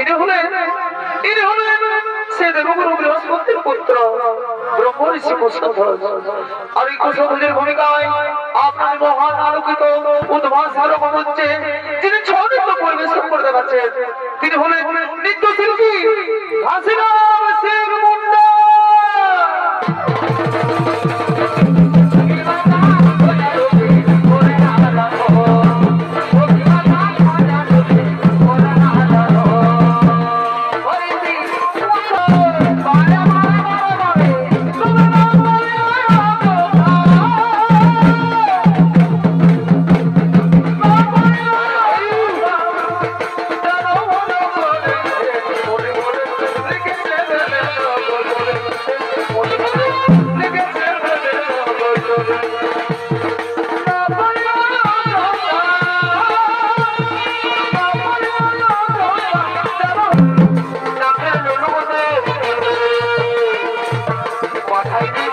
ইনি হলেন ইনি হলেন সে দেবগুরু বৃহস্পতির পুত্র, ব্রহ্ম ঋষি কুশধ্বজ আর এই কুশধ্বজের ভূমিকায় আপনার মহান আলোকিত উদ্ভাস আলোকন হচ্ছে, যিনি ছ নৃত্য তিনি হলেন হাসিরাম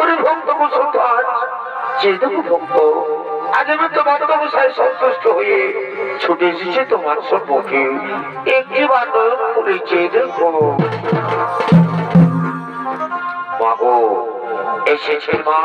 ওরে ভক্ত মুসলমান। যেটুকু ভক্ত আজ আমি তোমার ব্যবসায় সন্তুষ্ট হয়ে ছুটে এসেছে তোমার সম্মুখে। একটি বান্ধব চেয়ে দেখো। মাগো, এসেছে মা।